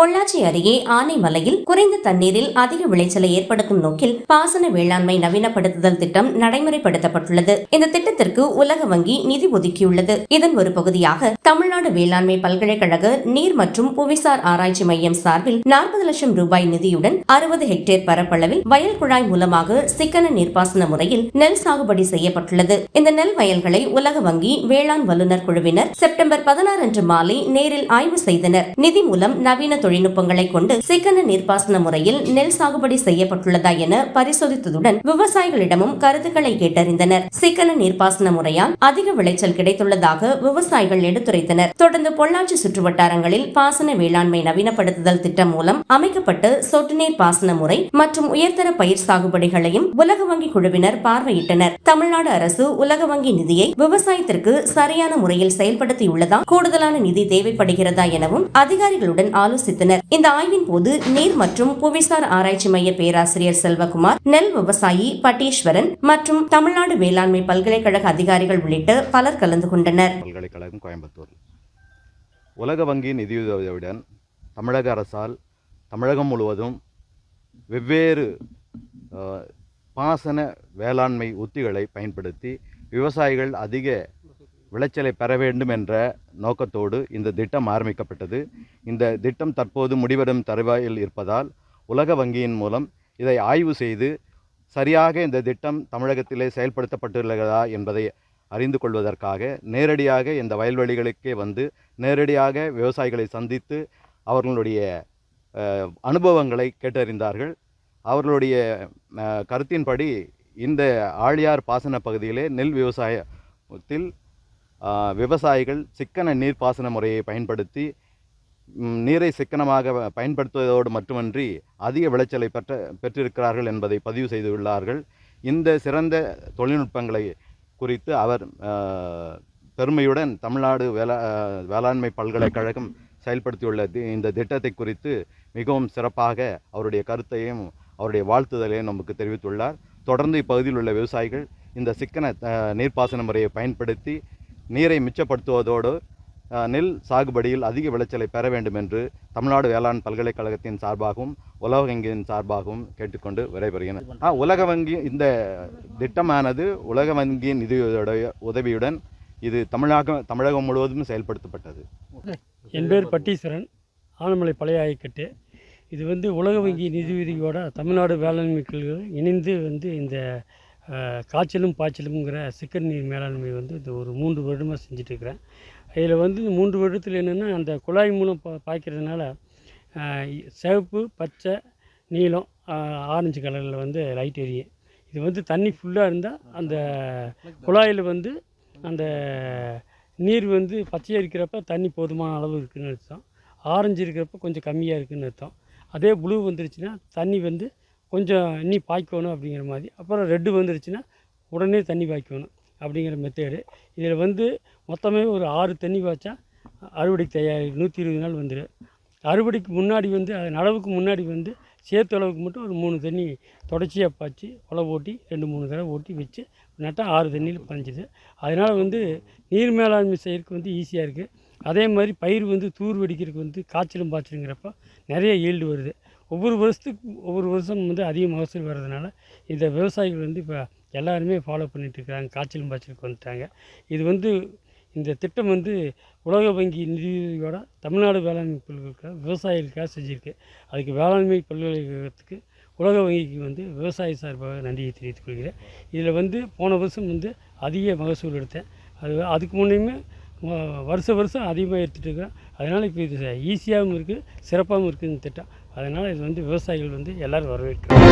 பொள்ளாச்சி அருகே ஆனைமலையில் குறைந்த தண்ணீரில் அதிக விளைச்சலை ஏற்படுத்தும் நோக்கில் பாசன வேளாண்மை நவீனப்படுத்துதல் திட்டம் நடைமுறைப்படுத்தப்பட்டுள்ளது. இந்த திட்டத்திற்கு உலக வங்கி நிதி ஒதுக்கியுள்ளது. இதன் ஒரு பகுதியாக தமிழ்நாடு வேளாண்மை பல்கலைக்கழக நீர் மற்றும் புவிசார் ஆராய்ச்சி மையம் சார்பில் நாற்பது லட்சம் ரூபாய் நிதியுடன் அறுபது ஹெக்டேர் பரப்பளவில் வயல் குழாய் மூலமாக சிக்கன நீர்ப்பாசன முறையில் நெல் சாகுபடி செய்யப்பட்டுள்ளது. இந்த நெல் வயல்களை உலக வங்கி வேளாண் வல்லுநர் குழுவினர் செப்டம்பர் பதினாறு அன்று மாலை நேரில் ஆய்வு செய்தனர். நிதி மூலம் நவீன தொழில்நுட்பங்களை கொண்டு சிக்கன நீர்ப்பாசன முறையில் நெல் சாகுபடி செய்யப்பட்டுள்ளதா என பரிசோதித்ததுடன் விவசாயிகளிடமும் கருத்துக்களை கேட்டறிந்தனர். சிக்கன நீர்ப்பாசன முறையால் அதிக விளைச்சல் கிடைத்துள்ளதாக விவசாயிகள் எடுத்துரைத்தனர். தொடர்ந்து பொள்ளாச்சி சுற்றுவட்டாரங்களில் பாசன வேளாண்மை நவீனப்படுத்துதல் திட்டம் மூலம் அமைக்கப்பட்ட சொட்டு நீர் பாசன முறை மற்றும் உயர்தர பயிர் சாகுபடிகளையும் உலக வங்கி குழுவினர் பார்வையிட்டனர். தமிழ்நாடு அரசு உலக வங்கி நிதியை விவசாயத்திற்கு சரியான முறையில் செயல்படுத்தியுள்ளதா கூடுதலான நிதி தேவைப்படுகிறதா எனவும் அதிகாரிகளுடன் ஆலோசித்தனர் இந்த ஆய்வின் போது நீர் மற்றும் புவிசார் ஆராய்ச்சி மைய பேராசிரியர் செல்வகுமார் நெல் விவசாயி பட்டீஸ்வரன் மற்றும் தமிழ்நாடு வேளாண்மை பல்கலைக்கழக அதிகாரிகள் உள்ளிட்ட பலர் கலந்து கொண்டனர். பல்கலைக்கழகம் கோயம்புத்தூர். உலக வங்கியின் நிதியுதவியுடன் தமிழக அரசால் தமிழகம் முழுவதும் வெவ்வேறு பாசன வேளாண்மை உத்திகளை பயன்படுத்தி விவசாயிகள் அதிக விளைச்சலை பெற வேண்டும் என்ற நோக்கத்தோடு இந்த திட்டம் ஆரம்பிக்கப்பட்டது. இந்த திட்டம் தற்போது முடிவெடும் தருவாயில் இருப்பதால் உலக வங்கியின் மூலம் இதை ஆய்வு செய்து சரியாக இந்த திட்டம் தமிழகத்திலே செயல்படுத்தப்பட்டுள்ளதா என்பதை அறிந்து கொள்வதற்காக நேரடியாக இந்த வயல்வெளிகளுக்கே வந்து நேரடியாக விவசாயிகளை சந்தித்து அவர்களுடைய அனுபவங்களை கேட்டறிந்தார்கள். அவர்களுடைய கருத்தின்படி இந்த ஆழியார் பாசன பகுதியிலே நெல் விவசாயத்தில் விவசாயிகள் சிக்கன நீர்ப்பாசன முறையை பயன்படுத்தி நீரை சிக்கனமாக பயன்படுத்துவதோடு மட்டுமன்றி அதிக விளைச்சலை பெற்ற பெற்றிருக்கிறார்கள் என்பதை பதிவு செய்துள்ளார்கள். இந்த சிறந்த தொழில்நுட்பங்களை குறித்து அவர் பெருமையுடன் தமிழ்நாடு வேளா வேளாண்மை பல்கலைக்கழகம் செயல்படுத்தியுள்ள தி- இந்த திட்டத்தை குறித்து மிகவும் சிறப்பாக அவருடைய கருத்தையும் அவருடைய வாழ்த்துதலையும் நமக்கு தெரிவித்துள்ளார். தொடர்ந்து இப்பகுதியில் உள்ள விவசாயிகள் இந்த சிக்கன நீர்ப்பாசன முறையை பயன்படுத்தி நீரை மிச்சப்படுத்துவதோடு நெல் சாகுபடியில் அதிக விளைச்சலை பெற வேண்டும் என்று தமிழ்நாடு வேளாண் பல்கலைக்கழகத்தின் சார்பாகவும் உலக வங்கியின் சார்பாகவும் கேட்டுக்கொண்டு விடைபெறுகிறேன். ஆ உலக வங்கி இந்த திட்டமானது உலக வங்கியின் நிதியுடைய உதவியுடன் இது தமிழகம் தமிழகம் முழுவதும் செயல்படுத்தப்பட்டது. என் பேர் பட்டீஸ்வரன். ஆனமலை பழைய ஆய்க்கட்டு. இது வந்து உலக வங்கி நிதியுதவியோட தமிழ்நாடு வேளாண்மை கல்விகள் இணைந்து வந்து இந்த காய்ச்சலும் பாய்ச்சலும்ங்கிற சிக்கன் நீர் மேலாண்மை வந்து இந்த ஒரு மூன்று வருடமாக செஞ்சிட்ருக்கிறேன். இதில் வந்து இந்த மூன்று வருடத்தில் என்னென்னா அந்த குழாய் மூலம் பா பாய்க்கிறதுனால சிவப்பு பச்சை நீலம் ஆரஞ்சு கலரில் வந்து லைட் எரியும் இது வந்து தண்ணி ஃபுல்லாக இருந்தால் அந்த குழாயில் வந்து அந்த நீர் வந்து பச்சையாக இருக்கிறப்ப தண்ணி போதுமான அளவு இருக்குதுன்னு அர்த்தம். ஆரஞ்சு இருக்கிறப்ப கொஞ்சம் கம்மியாக இருக்குதுன்னு அர்த்தம். அதே ப்ளூ வந்துருச்சுன்னா தண்ணி வந்து கொஞ்சம் இன்னி பாய்க்கணும் அப்படிங்கிற மாதிரி. அப்புறம் ரெட்டு வந்துருச்சுன்னா உடனே தண்ணி பாய்க்கணும் அப்படிங்கிற மெத்தேடு இதில் வந்து மொத்தமே ஒரு ஆறு தண்ணி பாய்ச்சா அறுவடைக்கு தயார் நூற்றி இருபது நாள் வந்துடும் அறுவடைக்கு முன்னாடி வந்து அது நடவுக்கு முன்னாடி வந்து சேர்த்து அளவுக்கு மட்டும் ஒரு மூணு தண்ணி தொடர்ச்சியாக பாய்ச்சி உழவு ஓட்டி ரெண்டு மூணு தடவை ஓட்டி வச்சு நட்டால் ஆறு தண்ணியில் பறிஞ்சுது அதனால் வந்து நீர் மேலாண்மை செய்கிறதுக்கு வந்து ஈஸியாக இருக்குது அதே மாதிரி பயிர் வந்து தூர் வெடிக்கிறதுக்கு வந்து காய்ச்சலும் பாய்ச்சலுங்கிறப்ப நிறைய ஈல்டு வருது. ஒவ்வொரு வருஷத்துக்கு ஒவ்வொரு வருஷம் வந்து அதிக மகசூல் வர்றதுனால இந்த விவசாயிகள் வந்து இப்போ எல்லாருமே ஃபாலோ பண்ணிகிட்ருக்காங்க காய்ச்சலும் பாய்ச்சலுக்கு வந்துட்டாங்க. இது வந்து இந்த திட்டம் வந்து உலக வங்கி நிதியோட தமிழ்நாடு வேளாண்மை பல்கலைக்கழகம் விவசாயிகளுக்காக செஞ்சுருக்கு. அதுக்கு வேளாண்மை பல்கலைக்கழகத்துக்கு உலக வங்கிக்கு வந்து விவசாய சார்பாக நன்றியை தெரிவித்துக் கொள்கிறேன். இதில் வந்து போன வருஷம் வந்து அதிக மகசூல் எடுத்தேன். அது அதுக்கு முன்னையுமே வருஷ வருஷம் அதிகமாக எடுத்துகிட்டு இருக்கிறேன் அதனால் இப்போ இது ஈஸியாகவும் இருக்குது சிறப்பாகவும் இருக்குது இந்த திட்டம். அதனால் இது வந்து விவசாயிகள் வந்து எல்லோரும் வரவேற்கிறோம்.